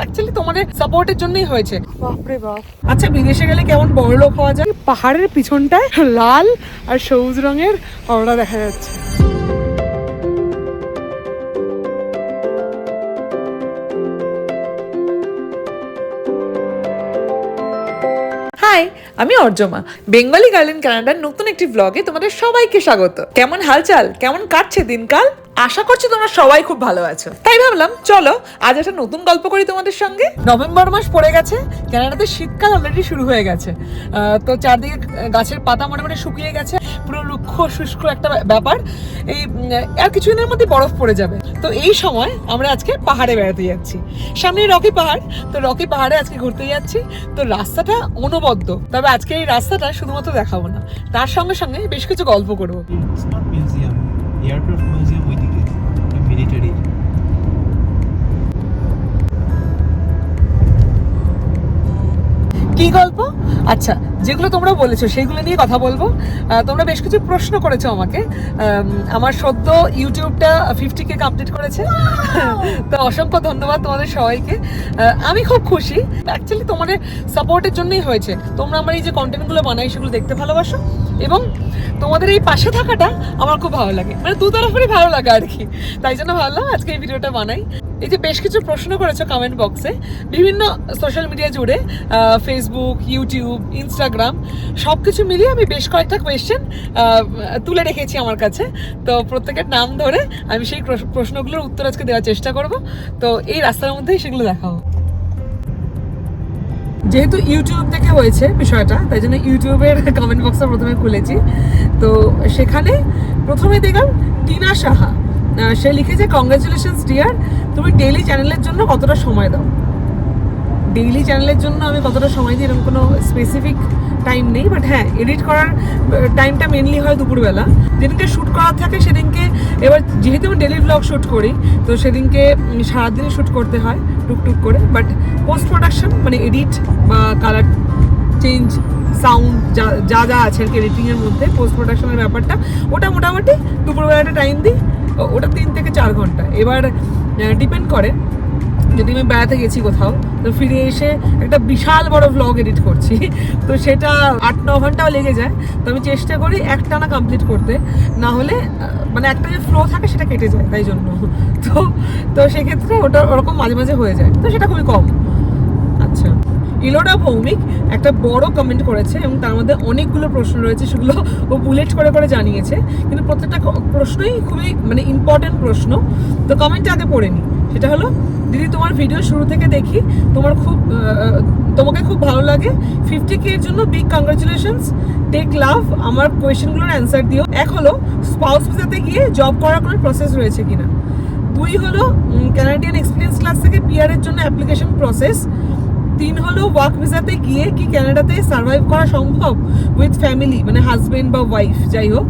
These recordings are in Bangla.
অ্যাকচুয়ালি তোমাদের সাপোর্টের জন্যই হয়েছে। বাপরে বাপ। আচ্ছা বিদেশে গেলে কেমন বড় লোক হওয়া যায়? পাহাড়ের পিছনটায় লাল আর সবুজ রঙের হাওড়া দেখা যাচ্ছে। হাই আমি অর্জমা। বেঙ্গলি গার্ল ইন কানাডার নতুন একটি ব্লগে তোমাদের সবাইকে স্বাগত। কেমন হালচাল? কেমন কাটছে দিনকাল? আশা করছি তোমরা সবাই খুব ভালো আছো। তাই ভাবলাম, চলো, আজ একটা নতুন গল্প করি তোমাদের সঙ্গে। নভেম্বর মাস পড়ে গেছে কানাডাতে শীতকাল অলরেডি শুরু হয়ে গেছে। তো চারদিকে গাছের পাতা মোটামুটি শুকিয়ে গেছে, পুরো রুক্ষ, শুষ্ক একটা ব্যা- ব্যাপার। এই আর কিছুদিনের মধ্যে বরফ পড়ে যাবে। তো এই সময় আমরা আজকে পাহাড়ে বেড়াতে যাচ্ছি। সামনে রকি পাহাড়, তো রকি পাহাড়ে আজকে ঘুরতে যাচ্ছি। তো রাস্তাটা অনবদ্য, তবে আজকে এই রাস্তাটা শুধুমাত্র দেখাবো না। তার সঙ্গে সঙ্গে বেশ কিছু গল্প করব। It's not museum. Aircraft টেডি। মিলিটারি কি গল্প? আচ্ছা যেগুলো তোমরা বলেছ সেইগুলো নিয়ে কথা বলব। তোমরা বেশ কিছু প্রশ্ন করেছ আমাকে। আমার সদ্য ইউটিউবটা ফিফটি কে কমপ্লিট করেছে। তো অসংখ্য ধন্যবাদ তোমাদের সবাইকে। আমি খুব খুশি। অ্যাকচুয়ালি তোমাদের সাপোর্টের জন্যই হয়েছে। তোমরা আমার এই যে কন্টেন্টগুলো বানাই সেগুলো দেখতে ভালোবাসো। এবং তোমাদের এই পাশে থাকাটা আমার খুব ভালো লাগে। মানে দু তরফেরই ভালো লাগে আর কি। তাই জন্য ভাবলাম আজকে এই ভিডিওটা বানাই। এই যে বেশ কিছু প্রশ্ন করেছ কমেন্ট বক্সে বিভিন্ন সোশ্যাল মিডিয়া জুড়ে ফেসবুক ইউটিউব ইনস্টাগ্রাম সব কিছু মিলিয়ে আমি বেশ কয়েকটা কোয়েশ্চেন তুলে রেখেছি আমার কাছে। তো প্রত্যেকের নাম ধরে আমি সেই প্রশ- প্রশ্নগুলোর উত্তর আজকে দেওয়ার চেষ্টা করব। তো এই রাস্তার মধ্যেই সেগুলো দেখাবো যেহেতু ইউটিউব থেকে হয়েছে বিষয়টা, তাই জন্য ইউটিউবের কমেন্ট বক্সটা প্রথমে খুলেছি। তো সেখানে প্রথমে দেখলাম টিনা সাহা। সে লিখেছে কংগ্রাচুলেশনস ডিয়ার তুমি ডেইলি চ্যানেলের জন্য কতটা সময় দাও? ডেইলি চ্যানেলের জন্য আমি কতটা সময় দিই এরকম কোনো স্পেসিফিক টাইম নেই বাট হ্যাঁ এডিট করার টাইমটা মেনলি হয় দুপুরবেলা। যেদিনকে শ্যুট করার থাকে, সেদিনকে এবার যেহেতু আমি ডেলি ব্লগ শ্যুট করি, তো সেদিনকে সারাদিনই শ্যুট করতে হয়, টুকটুক করে। বাট পোস্ট প্রোডাকশন মানে এডিট বা কালার চেঞ্জ সাউন্ড যা যা যা আছে আর কি এডিটিংয়ের মধ্যে পোস্ট প্রোডাকশনের ব্যাপারটা, ওটা মোটামুটি দুপুরবেলাটা টাইম দিই। ওটা তিন থেকে চার ঘণ্টা। এবার ডিপেন্ড করে যদি আমি বেড়াতে গেছি কোথাও, তো ফিরে এসে একটা বিশাল বড় ব্লগ এডিট করছি। তো সেটা আট, ন ঘন্টাও লেগে যায়। তো আমি চেষ্টা করি একটানা কমপ্লিট করতে। না হলে মানে একটা যে ফ্লো থাকে সেটা কেটে যায়, তাই জন্য। তো তো সেক্ষেত্রে ওটা ওরকম মাঝে মাঝে হয়ে যায়। তো সেটা খুবই কম। ইলোডা ভৌমিক একটা বড় কমেন্ট করেছে এবং তার মধ্যে অনেকগুলো প্রশ্ন রয়েছে, সেগুলো ও বুলেট করে করে জানিয়েছে। কিন্তু প্রত্যেকটা প্রশ্নই খুবই মানে ইম্পর্টেন্ট প্রশ্ন। তো কমেন্টটা আগে পড়ে নি সেটা হলো, দিদি, তোমার ভিডিও শুরু থেকে দেখি তোমার খুব তোমাকে খুব ভালো লাগে। ফিফটি কে এর জন্য বিগ কংগ্রাচুলেশনস টেক লাভ আমার কোয়েশ্চেনগুলোর অ্যান্সার দিও। এক হলো স্পাউস ভিসাতে গিয়ে জব করার কোনো প্রসেস রয়েছে কিনা? দুই হলো ক্যানাডিয়ান এক্সপিরিয়েন্স ক্লাস থেকে পিআর এর জন্য অ্যাপ্লিকেশন প্রসেস তিন হলো ওয়ার্ক ভিসাতে গিয়ে কি কানাডাতে সার্ভাইভ করা সম্ভব? উইথ ফ্যামিলি মানে হাজবেন্ড বা ওয়াইফ যাই হোক।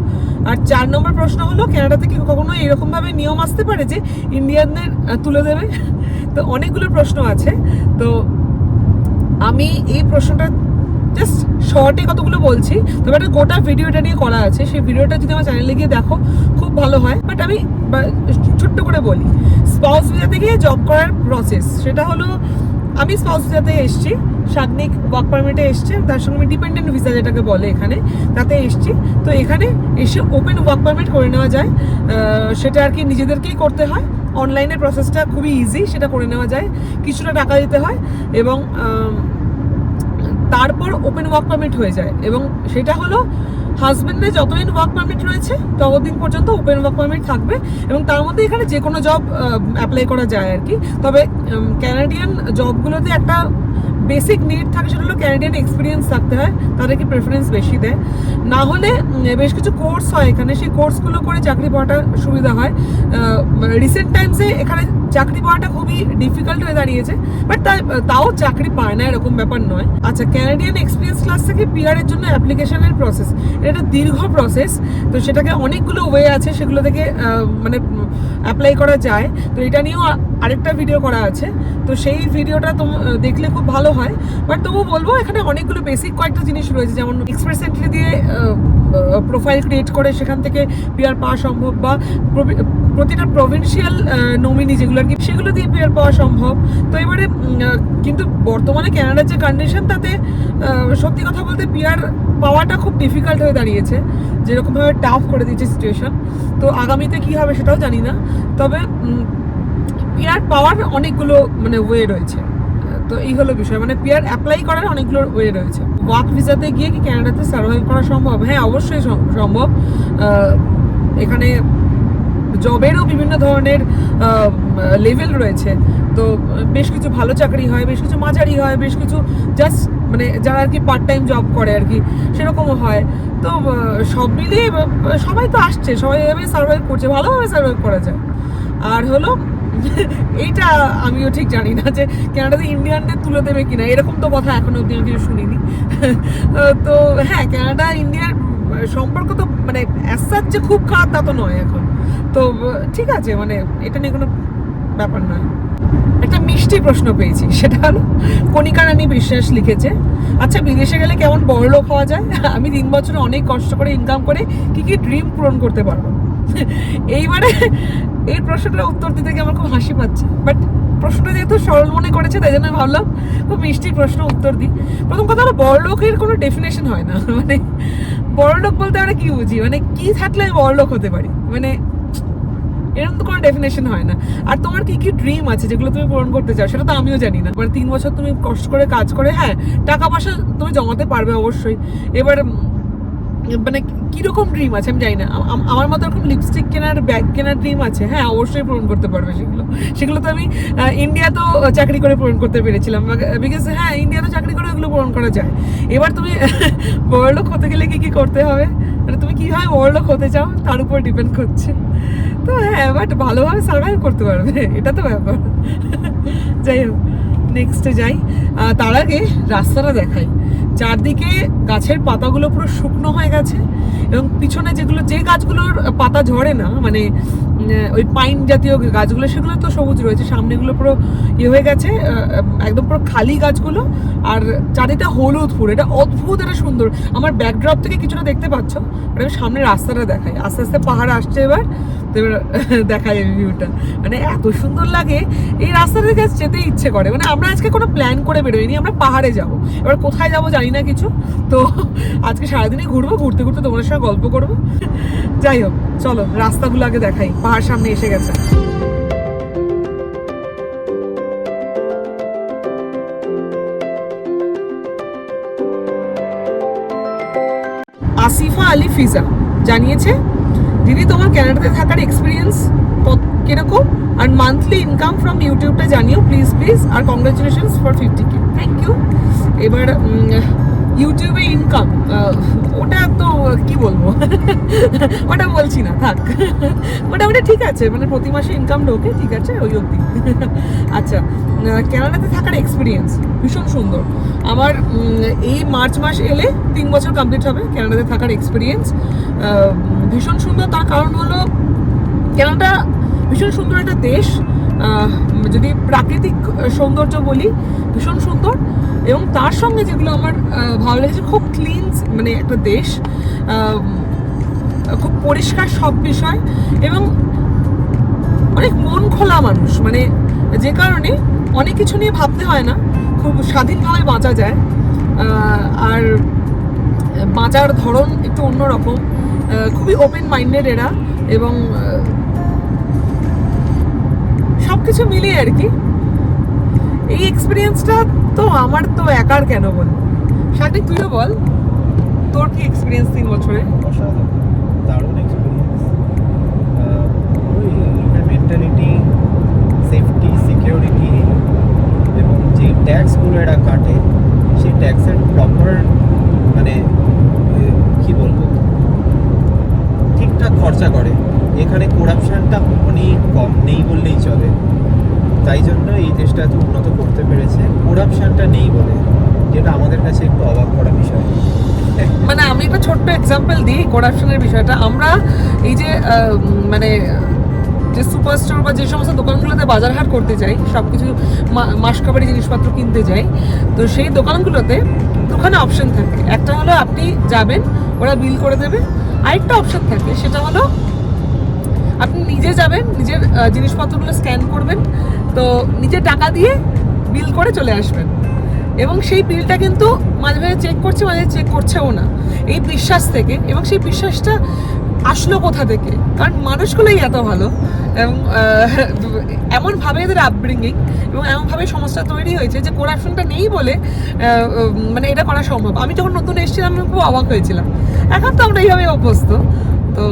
আর চার নম্বর প্রশ্ন হলো কানাডাতে কি কখনো এরকম ভাবে নিয়ম আসতে পারে যে ইন্ডিয়ানদের তুলে দেবে? তো অনেকগুলো প্রশ্ন আছে। তো আমি এই প্রশ্নটা জাস্ট শর্টে কতগুলো বলছি, তবে একটা গোটা ভিডিওটা নিয়ে করা আছে। সেই ভিডিওটা যদি আমার চ্যানেলে গিয়ে দেখো, খুব ভালো হয়। বাট আমি ছোট্ট করে বলি স্পাউস ভিসাতে গিয়ে জব করার প্রসেস সেটা হলো আমি স্পাউস ভিসাতে এসেছি, সাগনিক ওয়ার্ক পারমিটে এসছে, তার সঙ্গে আমি ডিপেন্ডেন্ট ভিসা যেটাকে বলে এখানে, তাতে এসছি। তো এখানে এসে ওপেন ওয়ার্ক পারমিট করে নেওয়া যায়। সেটা আর কি নিজেদেরকেই করতে হয়। অনলাইনের প্রসেসটা খুবই ইজি সেটা করে নেওয়া যায়। কিছুটা টাকা দিতে হয় এবং তারপর ওপেন ওয়ার্ক পারমিট হয়ে যায়। এবং সেটা হলো হাজবেন্ডের যতদিন ওয়ার্ক পারমিট রয়েছে, ততদিন পর্যন্ত ওপেন ওয়ার্ক পারমিট থাকবে এবং তার মধ্যে এখানে যে কোনো জব অ্যাপ্লাই করা যায় আর কি তবে ক্যানাডিয়ান জবগুলোতে একটা বেসিক নিড থাকে, সেটা হলো ক্যানাডিয়ান এক্সপিরিয়েন্স থাকতে হয়, তাদেরকে প্রেফারেন্স বেশি দেয়। না হলে বেশ কিছু কোর্স হয় এখানে, সেই কোর্সগুলো করে চাকরি পাওয়াটা সুবিধা হয়। রিসেন্ট টাইমসে এখানে চাকরি পাওয়াটা খুবই ডিফিকাল্ট হয়ে দাঁড়িয়েছে বাট তাও চাকরি পায় না, এরকম ব্যাপার নয়। আচ্ছা ক্যানাডিয়ান এক্সপিরিয়েন্স ক্লাস থেকে পিআর এর জন্য অ্যাপ্লিকেশনের প্রসেস এটা দীর্ঘ প্রসেস তো সেটাকে অনেকগুলো ওয়ে আছে, সেগুলো থেকে মানে অ্যাপ্লাই করা যায়। তো এটা নিয়েও আরেকটা ভিডিও করা আছে, তো সেই ভিডিওটা তোম, দেখলে খুব ভালো হয়। বাট তবু বলব, এখানে অনেকগুলো বেসিক কয়েকটা জিনিস রয়েছে, যেমন এক্সপ্রেস এন্ট্রি দিয়ে প্রোফাইল ক্রিয়েট করে সেখান থেকে পিআর পাওয়া সম্ভব বা প্রতিটা প্রভিন্সিয়াল নমিনি যেগুলো আর কি, সেগুলো দিয়ে পিয়ার পাওয়া সম্ভব। তো এবারে কিন্তু বর্তমানে ক্যানাডার যে কন্ডিশন তাতে সত্যি কথা বলতে পিয়ার পাওয়াটা খুব ডিফিকাল্ট হয়ে দাঁড়িয়েছে। যেরকমভাবে টাফ করে দিয়েছে সিচুয়েশন তো আগামীতে কি হবে সেটাও জানি না। তবে পিয়ার পাওয়ার অনেকগুলো মানে ওয়ে রয়েছে। তো এই হলো বিষয়। মানে পিয়ার অ্যাপ্লাই করার অনেকগুলো ওয়ে রয়েছে। ওয়ার্ক ভিসাতে গিয়ে কি ক্যানাডাতে সার্ভাইভ করা সম্ভব? হ্যাঁ অবশ্যই সম্ভব। এখানে জবেরও বিভিন্ন ধরনের লেভেল রয়েছে। তো বেশ কিছু ভালো চাকরি হয়, বেশ কিছু মাঝারি হয়, বেশ কিছু জাস্ট মানে যারা আর কি পার্ট টাইম জব করে আর কি, সেরকমও হয়। তো সব মিলিয়ে সবাই তো আসছে, সবাই এভাবে সার্ভাইভ করছে, ভালোভাবে সার্ভাইভ করা যায়। আর হলো, এইটা আমিও ঠিক জানি না যে ক্যানাডাতে ইন্ডিয়ানদের তুলে দেবে কিনা, এরকম তো কথা এখনও অব্দি আমি কিছু শুনিনি। তো হ্যাঁ ক্যানাডা ইন্ডিয়ার সম্পর্ক তো মানে অ্যাসার যে খুব খারাপ তা তো নয় এখন। তো ঠিক আছে মানে এটা নিয়ে কোনো ব্যাপার নয়। একটা মিষ্টি প্রশ্ন পেয়েছি, সেটা হলো কণিকা রানী বিশ্বাস লিখেছে আচ্ছা বিদেশে গেলে কেমন বড়লোক হওয়া যায়? আমি তিন বছরে অনেক কষ্ট করে ইনকাম করে কি কি ড্রিম পূরণ করতে পারব? এইবারে এই প্রশ্নটার উত্তর দিতে গিয়ে আমার খুব হাসি পাচ্ছে। বাট প্রশ্নটা যেহেতু সরল মনে করেছে, তাই জন্য আমি ভাবলাম, খুব মিষ্টি প্রশ্ন উত্তর দিই। প্রথম কথা হলো, বড়লোকের কোনো ডেফিনেশন হয় না। মানে বড়লোক বলতে আমরা কি বুঝি? মানে কি থাকলে আমি বড়লোক হতে পারি? মানে এরকম তো কোনো ডেফিনেশন হয় না। আর তোমার কি কি ড্রিম আছে যেগুলো তুমি পূরণ করতে চাও সেটা তো আমিও জানি না। মানে তিন বছর তুমি কষ্ট করে কাজ করে হ্যাঁ টাকা পয়সা তুমি জমাতে পারবে অবশ্যই। এবার মানে কীরকম ড্রিম আছে আমি জানি না। আম- আম- আমার মতো এরকম লিপস্টিক কেনার ব্যাগ কেনার ড্রিম আছে। হ্যাঁ অবশ্যই পূরণ করতে পারবে সেগুলো। সেগুলো তো আমি ইন্ডিয়াতেও চাকরি করে পূরণ করতে পেরেছিলাম। বিকজ হ্যাঁ ইন্ডিয়াতে চাকরি করে ওগুলো পূরণ করা যায়। এবার তুমি বড়লোক হতে গেলে কী কী করতে হবে? মানে তুমি কীভাবে বড়লোক হতে চাও তার উপর ডিপেন্ড করছে। তো হ্যাঁ বাট ভালোভাবে সার্ভাইভ করতে পারবে, এটা তো ব্যাপার। যাই হোক নেক্সটে যাই। তার আগে রাস্তাটা দেখাই। চারদিকে গাছের পাতাগুলো পুরো শুকনো হয়ে গেছে, এবং পিছনে যেগুলো, যে গাছগুলোর পাতা ঝরে না মানে ওই পাইন জাতীয় গাছগুলো, সেগুলো তো সবুজ রয়েছে, সামনেগুলো পুরো ইয়ে হয়ে গেছে একদম পুরো খালি গাছগুলো, আর চারিটা হলুদ ফুল, এটা অদ্ভুত, এটা সুন্দর। আমার ব্যাকড্রপ থেকে কিছুটা দেখতে পাচ্ছ আর আমি সামনে রাস্তাটা দেখাই। আস্তে আস্তে পাহাড় আসছে এবার এবার দেখাই আমি ভিউটা মানে এত সুন্দর লাগে, এই রাস্তা থেকে যেতে ইচ্ছে করে। মানে আমরা আজকে কোনো প্ল্যান করে বেরোইনি, আমরা পাহাড়ে যাব। এবার কোথায় যাব জানি না কিছু, তো আজকে সারাদিনই ঘুরবো, ঘুরতে ঘুরতে তোমাদের সঙ্গে গল্প করব। যাই হোক, চলো, রাস্তাগুলো আগে দেখাই, পাহাড় সামনে এসে গেছে। আসিফা আলী ফিজা জানিয়েছে, দিদি, তোমার ক্যানাডাতে থাকার এক্সপিরিয়েন্স কীরকম? আর মান্থলি ইনকাম ফ্রম ইউটিউবটা জানিও please please R congratulations for fifty K thank you এবার ইউটিউবে ইনকাম ওটা তো কি বলব? ওটা বলছি না, থাক। মোটামুটি ঠিক আছে মানে প্রতি মাসে ইনকাম ঢোকে, ঠিক আছে, ওই অবধি। আচ্ছা ক্যানাডাতে থাকার এক্সপিরিয়েন্স ভীষণ সুন্দর। আমার এই মার্চ মাস এলে তিন বছর কমপ্লিট হবে ক্যানাডাতে থাকার এক্সপিরিয়েন্স ভীষণ সুন্দর, তার কারণ হলো ক্যানাডা ভীষণ সুন্দর একটা দেশ। যদি প্রাকৃতিক সৌন্দর্য বলি, ভীষণ সুন্দর। এবং তার সঙ্গে যেগুলো আমার ভালো লেগেছে, খুব ক্লিন মানে একটা দেশ খুব পরিষ্কার সব বিষয় এবং অনেক মন খোলা মানুষ মানে যে কারণে অনেক কিছু নিয়ে ভাবতে হয় না, খুব স্বাধীনভাবে বাঁচা যায় আর বাঁচার ধরন একটু অন্যরকম খুবই ওপেন মাইন্ডেড এরা এবং সব কিছু মিলিয়ে আর কি, এই এক্সপিরিয়েন্সটা তো আমার তো একার কেন বল? সাথে তুইও বল। তোর কি এক্সপিরিয়েন্স তিন বছরে? দারুণ এক্সপিরিয়েন্স লোকের মেন্টালিটি সেফটি সিকিউরিটি এবং যে ট্যাক্সগুলো এরা কাটে, সেই ট্যাক্সের প্রপার মানে কি বলব? ঠিকঠাক খরচা করে। এখানে করাপশনটা অনেক কম, নেই বললেই চলে তাই জন্য এই দেশটা এত উন্নত করতে পেরেছে করাপশনটা নেই বলে, যেটা আমাদের কাছে একটু অবাক করা বিষয়। মানে আমি একটা ছোট্ট এক্সাম্পল দিই করাপশনের বিষয়টা। আমরা এই যে মানে যে সুপার স্টোর বা যে সমস্ত দোকানগুলোতে বাজার হাট করতে যাই সব কিছু মাসকাবারি জিনিসপত্র কিনতে যাই, তো সেই দোকানগুলোতে দুখানে অপশন থাকে। একটা হলো আপনি যাবেন, ওরা বিল করে দেবে। আরেকটা অপশন থাকে, সেটা হলো আপনি নিজে যাবেন, নিজের জিনিসপত্রগুলো স্ক্যান করবেন, তো নিজে টাকা দিয়ে বিল করে চলে আসবেন। এবং সেই বিলটা কিন্তু মাঝে মাঝে চেক করছে, মাঝে চেক করছেও না। এই বিশ্বাস থেকে এবং সেই বিশ্বাসটা আসলো কোথা থেকে? কারণ মানুষগুলোই এত ভালো এবং এমনভাবে এদের আপব্রিঙ্গিং এবং এমনভাবে সমস্যা তৈরি হয়েছে যে করাপশনটা নেই বলে মানে এটা করা সম্ভব। আমি যখন নতুন এসেছিলাম, আমি খুব অবাক হয়েছিলাম। এখন তো আমরা এইভাবে অভ্যস্ত। তো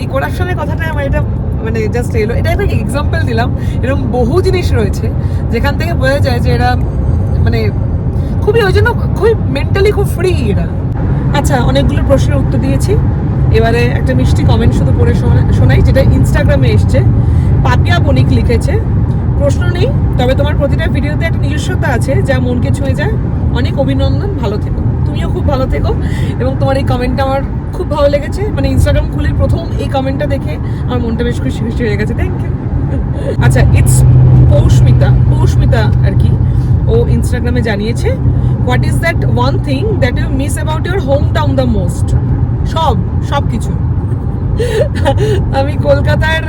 এই করাপশনের কথাটা আমার এটা মানে জাস্ট এলো। এটা একটা এক্সাম্পল দিলাম। এরকম বহু জিনিস রয়েছে যেখান থেকে বোঝা যায় যে এরা মানে খুবই ওই জন্য খুবই মেন্টালি খুব ফ্রি এরা। আচ্ছা অনেকগুলো প্রশ্নের উত্তর দিয়েছি। এবারে একটা মিষ্টি কমেন্ট শুধু পড়ে শোনা- শোনাই, যেটা ইনস্টাগ্রামে এসছে। পাপিয়া বণিক লিখেছে, প্রশ্ন নেই, তবে তোমার প্রতিটা ভিডিওতে একটা নিজস্বতা আছে যা মনকে ছুঁয়ে যায়। অনেক অভিনন্দন, ভালো থেকো। তুমিও খুব ভালো থেকো, এবং তোমার এই কমেন্টটা আমার খুব ভালো লেগেছে। মানে ইনস্টাগ্রাম খুলে প্রথম এই কমেন্টটা দেখে আমার মনটা বেশ খুশি খুশি হয়ে গেছে। থ্যাংক ইউ আচ্ছা ইটস পৌষ্মিতা পৌষ্মিতা আর কি। ও ইনস্টাগ্রামে জানিয়েছে what is that one thing that you miss about your home town the most সব সব কিছু আমি কলকাতার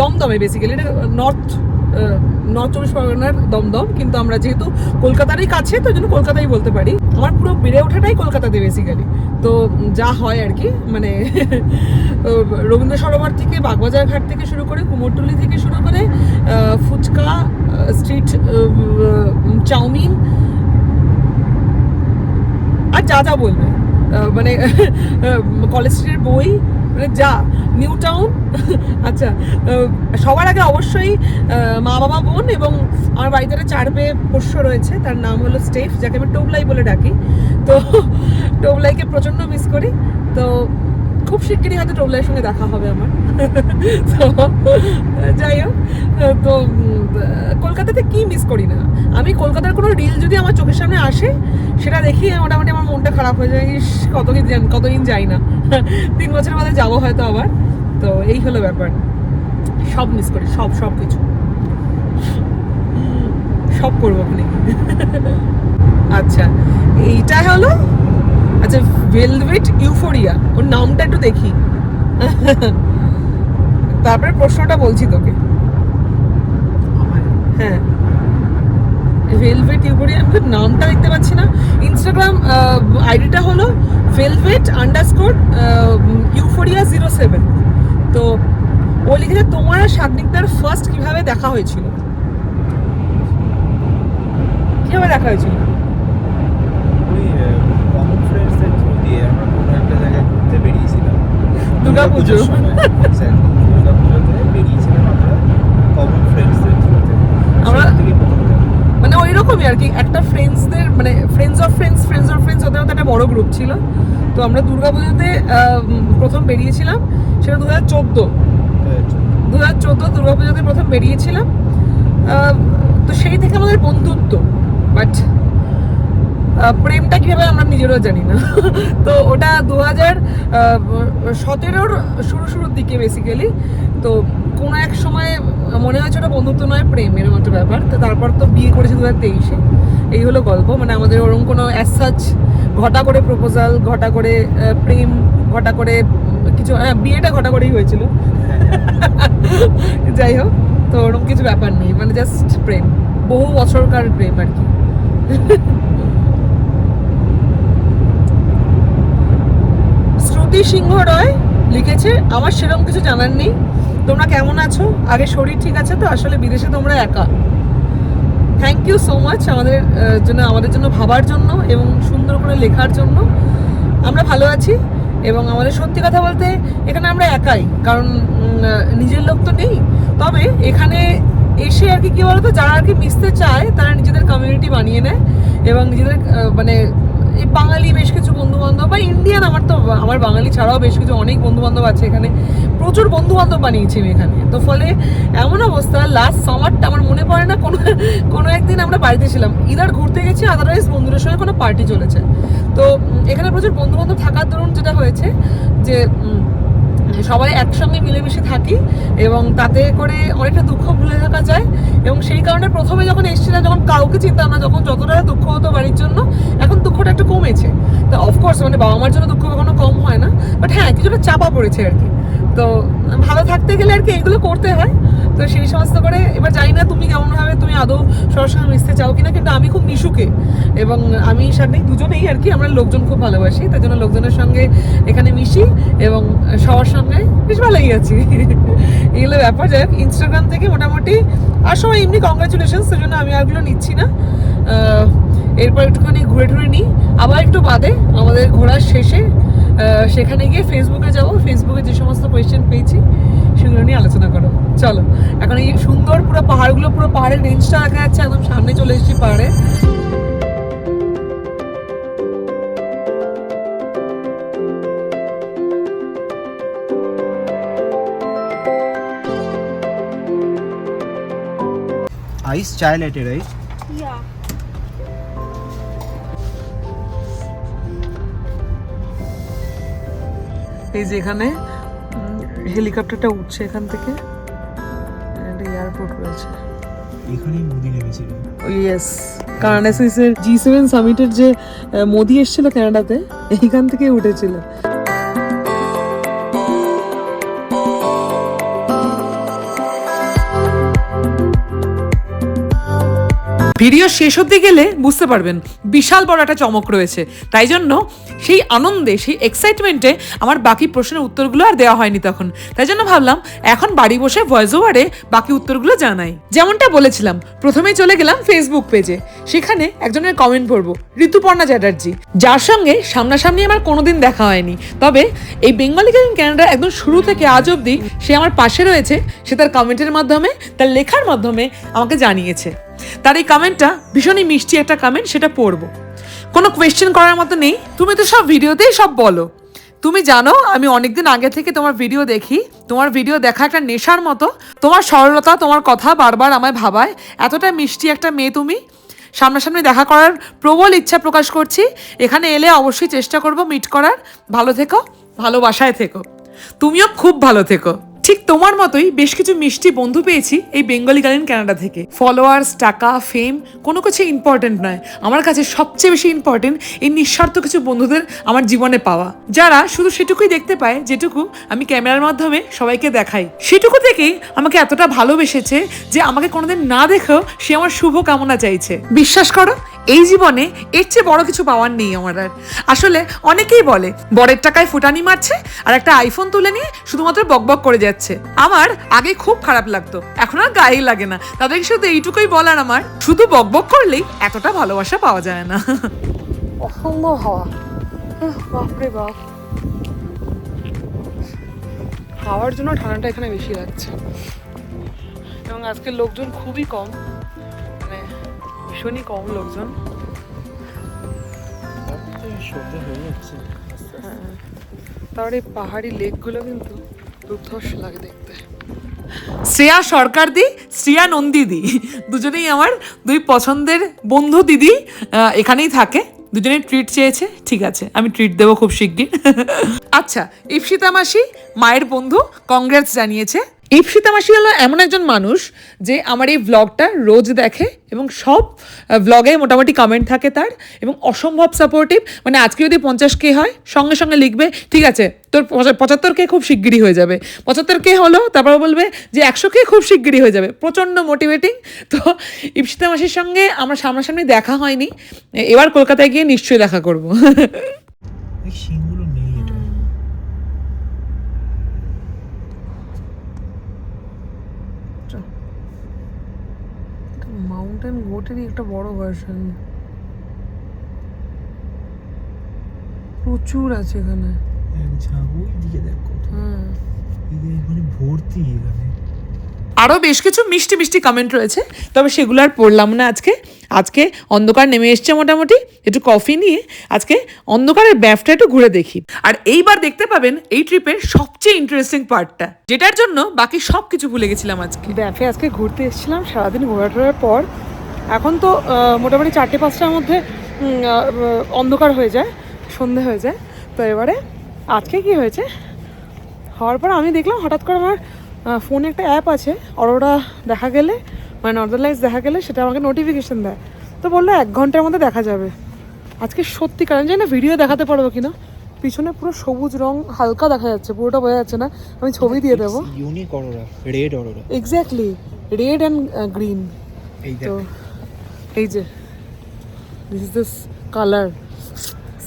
দমদমে বেসিক্যালি এটা নর্থ নর্থ চব্বিশ পরগনার দমদম, কিন্তু আমরা যেহেতু কলকাতারই কাছে তো জন্য কলকাতাই বলতে পারি। আমার পুরো বেড়ে ওঠাটাই কলকাতাতে বেসিক্যালি তো যা হয় আর কি মানে রবীন্দ্র সরোবর থেকে, বাগবাজার ঘাট থেকে শুরু করে, কুমোরটুলি থেকে শুরু করে ফুচকা স্ট্রিট চাউমিন, আর যা যা বলবে। মানে কলেজ স্ট্রিটের বই মানে যা নিউ টাউন আচ্ছা সবার আগে অবশ্যই মা বাবা বোন এবং আমার বাড়িতে একটা চার মেয়ে পোষ্য রয়েছে, তার নাম হলো স্টেফ, যাকে আমি টোবলাই বলে ডাকি। তো টোবলাইকে প্রচণ্ড মিস করি। তো খুব শিগগিরই হয়তো টোবলাইয়ের সঙ্গে দেখা হবে আমার। যাই হোক তো কলকাতাতে কি মিস করি না? আমি কলকাতার কোনো রিল যদি আমার চোখের সামনে আসে, সেটা দেখি মোটামুটি আমার মনটা খারাপ হয়ে যায়, ইস, কতদিন কতদিন যাই না। তিন বছরের মধ্যে যাব হয়তো আবার। তো, এই হলো ব্যাপার। সব মিস করি, সব সব কিছু। সব করব গিয়ে। আচ্ছা এইটা হলো আচ্ছা ভেলভেট ইউফোরিয়া ওর নামটা একটু দেখি। তারপরে প্রশ্নটা বলছি তোকে। হ্যাঁ। ভেলভেট ইউফোরিয়া আমি নামটা দেখতে পাচ্ছি না। ইনস্টাগ্রাম আইডিটা হলো velvet underscore euphoria zero seven তো ও লিখেছে, তোমার আর শাগনিকদার ফার্স্ট কীভাবে দেখা হয়েছিল? কীভাবে দেখা হয়েছিল ওই কমন ফ্রেন্ডসদের থ্রু দিয়ে আমরা কোনো একটা জায়গায় ঘুরতে বেরিয়েছিলাম বেরিয়েছিলাম আমরা কমন ফ্রেন্ডসদের আমরা-। মানে ওই রকমই আর কি, একটা ফ্রেন্ডসদের মানে friends of friends friends of friends ওদের একটা বড় গ্রুপ ছিল। তো আমরা দুর্গাপুজোতে প্রথম বেরিয়েছিলাম, সেটা দু হাজার চোদ্দ। দু হাজার চোদ্দ দুর্গাপুজোতে প্রথম বেরিয়েছিলাম। তো সেই থেকে আমাদের বন্ধুত্ব বাট প্রেমটা কীভাবে আমরা নিজেরও জানি না। তো ওটা দু হাজার সতেরোর শুরু শুরুর দিকে বেসিক্যালি তো কোনো এক সময় মনে হয়েছে ওটা বন্ধুত্ব নয়, প্রেম একটা ব্যাপার। তো তারপর তো বিয়ে করেছি দু হাজার তেইশে। এই হলো গল্প। মানে আমাদের ওরকম কোনো অ্যাজ সাচ ঘটা করে প্রপোজাল ঘটা করে প্রেম, ঘটা করে কিছু হ্যাঁ বিয়েটা ঘটা করেই হয়েছিল। যাই হোক, তো ওরকম কিছু ব্যাপার নেই। মানে জাস্ট প্রেম। বহু বছরকার প্রেম আর কি। শ্রুতি সিংহ রয় লিখেছে, আমার সেরকম কিছু জানার নেই। তোমরা কেমন আছো? আগে শরীর ঠিক আছে তো? আসলে বিদেশে তোমরা একা। থ্যাংক ইউ সো মাচ আমাদের জন্য আমাদের জন্য ভাবার জন্য এবং সুন্দর করে লেখার জন্য। আমরা ভালো আছি এবং আমাদের সত্যি কথা বলতে এখানে আমরা একাই, কারণ নিজের লোক তো নেই। তবে এখানে এসে আর কি কি বলতো, যারা আর কি মিশতে চায়, তারা নিজেদের কমিউনিটি বানিয়ে নেয় এবং নিজেদের মানে বাঙালি বেশ কিছু বন্ধু বান্ধব বা ইন্ডিয়ান আমার তো, আমার বাঙালি ছাড়াও বেশ কিছু অনেক বন্ধু বান্ধব আছে এখানে। প্রচুর বন্ধু বান্ধব বানিয়েছি আমি এখানে। তো ফলে এমন অবস্থা লাস্ট সামারটা আমার মনে পড়ে না, কোনো কোনো একদিন আমরা বাড়িতে ছিলাম। ইদার ঘুরতে গেছি আদারওয়াইজ বন্ধুদের সঙ্গে কোনো পার্টি চলেছে। তো এখানে প্রচুর বন্ধু বান্ধব থাকার দরুন যেটা হয়েছে যে সবাই একসঙ্গে মিলেমিশে থাকি এবং তাতে করে অনেকটা দুঃখ ভুলে থাকা যায় এবং সেই কারণে প্রথমে যখন এসেছিলাম, যখন কাউকে চিনতাম না, যখন যতটা দুঃখ হতো বাড়ির জন্য, এখন দুঃখটা একটু কমেছে। তো অফকোর্স মানে বাবা মার জন্য দুঃখ কখনো কম হয় না বাট হ্যাঁ কিছুটা চাপা পড়েছে আর কি। তো ভালো থাকতে গেলে আর কি এইগুলো করতে হয়। তো সেই সমস্ত করে এবার জানি না তুমি কেমন ভাবে, তুমি আদৌ সবার সঙ্গে মিশতে চাও কিনা, কিন্তু আমি খুব মিশুকে এবং আমি সাথে দুজনেই আর কি আমরা লোকজন খুব ভালোবাসি তাই জন্য লোকজনের সঙ্গে এখানে মিশি এবং সবার সঙ্গে বেশ ভালোই আছি। এগুলো ব্যাপার, যাই হোক ইনস্টাগ্রাম থেকে মোটামুটি আর সবাই এমনি কংগ্রাচুলেশন সেজন্য আমি আরগুলো নিচ্ছি না। এরপর একটুখানি ঘুরে টুরে নিই। আবার একটু বাদে আমাদের ঘোরার শেষে সেখানে গিয়ে ফেসবুকে যাব ফেসবুকে যে সমস্ত কোয়েশ্চেন পেয়েছি সেগুলো নিয়ে আলোচনা করো চলো এখন এই সুন্দর পুরো পাহাড়গুলো পুরো পাহাড়ের রেঞ্জটা দেখা যাচ্ছে একদম সামনে চলে এসেছি পাহাড়ে आइस चाय लेटे राइट এই যে এখানে হেলিকপ্টারটা উঠছে এখান থেকে এয়ারপোর্ট রয়েছে। এখানেই মোদি নেমেছিল। ইয়েস কানাডাসিসের জি সেভেন সামিটের যে মোদি এসেছিল কানাডাতে এইখান থেকে উঠেছিল। ভিডিও শেষ অবধি গেলে বুঝতে পারবেন, বিশাল বড় একটা চমক রয়েছে। তাই জন্য সেই আনন্দে, সেই এক্সাইটমেন্টে আমার বাকি প্রশ্নের উত্তরগুলো আর দেওয়া হয়নি তখন। তাই জন্য ভাবলাম, এখন বাড়ি বসে ভয়েস ওভারে বাকি উত্তরগুলো জানাই। যেমনটা বলেছিলাম, প্রথমেই চলে গেলাম ফেসবুক পেজে সেখানে একজনের কমেন্ট পড়ব, ঋতুপর্ণা চ্যাটার্জি। যার সঙ্গে সামনাসামনি আমার কোনোদিন দেখা হয়নি। তবে এই বেঙ্গলি গার্ল ক্যানাডা একদম শুরু থেকে আজ অবধি সে আমার পাশে রয়েছে, সে তার কমেন্টের মাধ্যমে, তার লেখার মাধ্যমে আমাকে জানিয়েছে। তার এই কমেন্টটা ভীষণই মিষ্টি একটা কমেন্ট সেটা পড়ব। কোনো কোয়েশ্চেন করার মতো নেই। তুমি তো সব ভিডিওতেই সব বলো। তুমি জানো, আমি অনেকদিন আগে থেকে তোমার ভিডিও দেখি। তোমার ভিডিও দেখা একটা নেশার মতো। তোমার সরলতা, তোমার কথা বারবার আমায় ভাবায়। এতটা মিষ্টি একটা মেয়ে তুমি। সামনাসামনি দেখা করার প্রবল ইচ্ছা প্রকাশ করছি। এখানে এলে অবশ্যই চেষ্টা করব মিট করার। ভালো থেকো, ভালোবাসায় থেকো। তুমিও খুব ভালো থেকো। ঠিক তোমার মতোই বেশ কিছু মিষ্টি বন্ধু পেয়েছি এই বেঙ্গলি গার্লেন কানাডা থেকে। ফলোয়ার্স টাকা ফেম কোনো কিছু ইম্পর্টেন্ট নয়। আমার কাছে সবচেয়ে বেশি ইম্পর্টেন্ট এই নিঃস্বার্থ কিছু বন্ধুদের আমার জীবনে পাওয়া। যারা শুধু সেটুকুই দেখতে পায়, যেটুকু আমি ক্যামেরার মাধ্যমে সবাইকে দেখাই। সেটুকু থেকেই আমাকে এতটা ভালোবেসেছে যে আমাকে কোনোদিন না দেখেও সে আমার শুভ কামনা চাইছে। বিশ্বাস করো, এই জীবনে এর চেয়ে বড় কিছু পাওয়ার নেই আমার আর। আসলে অনেকেই বলে, বরের টাকায় ফুটানি মারছে আর একটা আইফোন তুলে নিয়ে শুধুমাত্র বকবক করে যাচ্ছে। আমার আগে খুব খারাপ লাগতো এখন আর গায়ে লাগে না। তাদেরকে শুধু এইটুকুই বলার আমার শুধু বকবক করলেই এতটা ভালোবাসা পাওয়া যায় না। অসম্ভব হাওয়া। বাপরে বাপ। হাওয়ার জন্য ঠান্ডাটা এখানে বেশি লাগছে। এবং আজকে লোকজন খুবই কম মানে ভীষণই কম লোকজন। সন্ধে হয়ে যাচ্ছে। তারপরে পাহাড়ি লেকগুলো কিন্তু দুর্ধর্ষ লাগে দেখতে। শ্রেয়া সরকার দি, শ্রেয়া নন্দিদি দুজনেই আমার দুই পছন্দের বন্ধু দিদি এখানেই থাকে। দুজনেই ট্রিট চেয়েছে, ঠিক আছে, আমি ট্রিট দেবো খুব শিগগির। আচ্ছা ইপসিতা মাসি, মায়ের বন্ধু কংগ্রেস জানিয়েছে। ইপসিতা হলো এমন একজন মানুষ যে আমার এই ব্লগটা রোজ দেখে এবং সব ব্লগে মোটামুটি কমেন্ট থাকে তার এবং অসম্ভব সাপোর্টিভ মানে আজকে যদি পঞ্চাশ কে হয়, সঙ্গে সঙ্গে লিখবে, ঠিক আছে, তোর পঁচাত্তর কে খুব শিগগিরই হয়ে যাবে। পঁচাত্তর কে হলো, তারপর বলবে যে একশো কে খুব শিগগিরই হয়ে যাবে। প্রচণ্ড মোটিভেটিং তো ইপসিতা মাসির সঙ্গে আমার সামনাসামনি দেখা হয়নি। এবার কলকাতায় গিয়ে নিশ্চয়ই দেখা করব এই শিংগুলো নেই এটা মাউন্টেন গোটেরই একটা বড় ভার্সন প্রচুর আছে এখানে। আরও দিকে দেখ। হ্যাঁ। মানে ভর্তি এখানে। আরও বেশ কিছু মিষ্টি মিষ্টি কমেন্ট রয়েছে তবে সেগুলো আর পড়লাম না আজকে। আজকে অন্ধকার নেমে এসছে মোটামুটি। একটু কফি নিয়ে আজকে অন্ধকারের ব্যাফটা একটু ঘুরে দেখি। আর এইবার দেখতে পাবেন এই ট্রিপের সবচেয়ে ইন্টারেস্টিং পার্টটা যেটার জন্য বাকি সব কিছু ভুলে গেছিলাম আজকে। ব্যাফে আজকে ঘুরতে এসেছিলাম, সারাদিন ঘোরাটোরার পর। এখন তো মোটামুটি চারটে পাঁচটার মধ্যে অন্ধকার হয়ে যায়, সন্ধে হয়ে যায়। তো এবারে আজকে কি হয়েছে? হওয়ার পর আমি দেখলাম হঠাৎ করে আমার ফোনে একটা অ্যাপ আছে অরোরা দেখা গেলে। মানে নর্দার্ন লাইটস দেখা গেলে সেটা আমাকে নোটিফিকেশান দেয়। তো বলল এক ঘণ্টার মধ্যে দেখা যাবে। আজকে সত্যি কারণ জানি না ভিডিও দেখাতে পারব কিনা? পিছনে পুরো সবুজ রং হালকা দেখা যাচ্ছে পুরোটা বোঝা যাচ্ছে না। আমি ছবি দিয়ে দেবো। Unique aurora red aurora exactly red and green এই তো এই যে this is this colour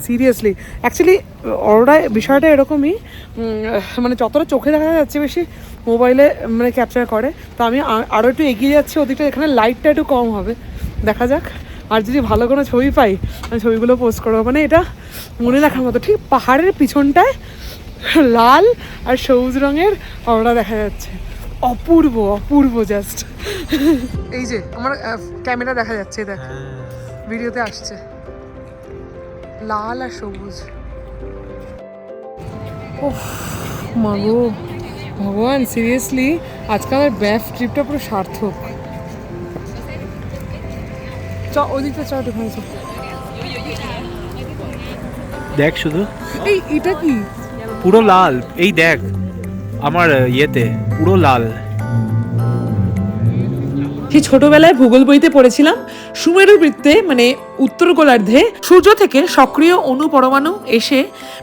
seriously actually aurora বিষয়টা এরকমই মানে যতটা চোখে দেখা যাচ্ছে বেশি মোবাইলে মানে ক্যাপচার করে। তো আমি আরও একটু এগিয়ে যাচ্ছি ওদিকটা এখানে লাইটটা একটু কম হবে। দেখা যাক। আর যদি ভালো কোনো ছবি পাই আমি ছবিগুলো পোস্ট করব। মানে এটা মনে রাখার মতো ঠিক পাহাড়ের পিছনটায় লাল আর সবুজ রঙের অরোরা দেখা যাচ্ছে। অপূর্ব অপূর্ব জাস্ট এই যে আমার ক্যামেরা দেখা যাচ্ছে দেখ। হ্যাঁ। ভিডিওতে আসছে। লাল আর সবুজ। মাগো। ভগবান সিরিয়াসলি আজকে আমার ব্যাফ ট্রিপটা পুরো সার্থক। চ ওদিকটা চ ওখানে দেখ শুধু। এই এটা কি? পুরো লাল। এই দেখ আমার ইয়েতে পুরো লাল। সেই ছোটবেলায় ভূগোল বইতে পড়েছিলাম? সুমেরু বৃত্তে মানে উত্তর গোলার্ধে সূর্য থেকে সক্রিয় অণু পরমাণু এসে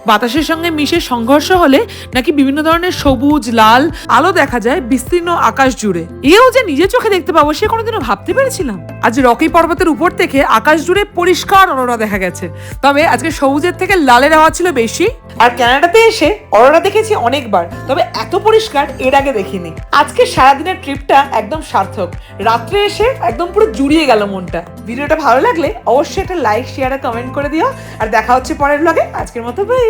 বাতাসের সঙ্গে মিশে সংঘর্ষ হলে নাকি বিভিন্ন ধরনের সবুজ, লাল আলো দেখা যায় বিস্তীর্ণ আকাশ জুড়ে। এও যে নিজের চোখে দেখতে পাবো সে কোনোদিনও ভাবতে পেরেছিলাম। আজ রকি পর্বতের উপর থেকে আকাশ জুড়ে পরিষ্কার অরোরা দেখা গেছে। তবে আজকে সবুজের থেকে লালের আওয়াজ ছিল বেশি। আর ক্যানাডাতে এসে অরোরা দেখেছি অনেকবার, তবে এত পরিষ্কার এর আগে দেখিনি। আজকে সারাদিনের ট্রিপটা একদম সার্থক। রাত্রে এসে একদম পুরো জুড়িয়ে গেল মনটা। ভিডিওটা ভালো লাগলে অবশ্যই একটা লাইক শেয়ার আর কমেন্ট করে দিও। আর দেখা হচ্ছে পরের ব্লগে আজকের মতো বাই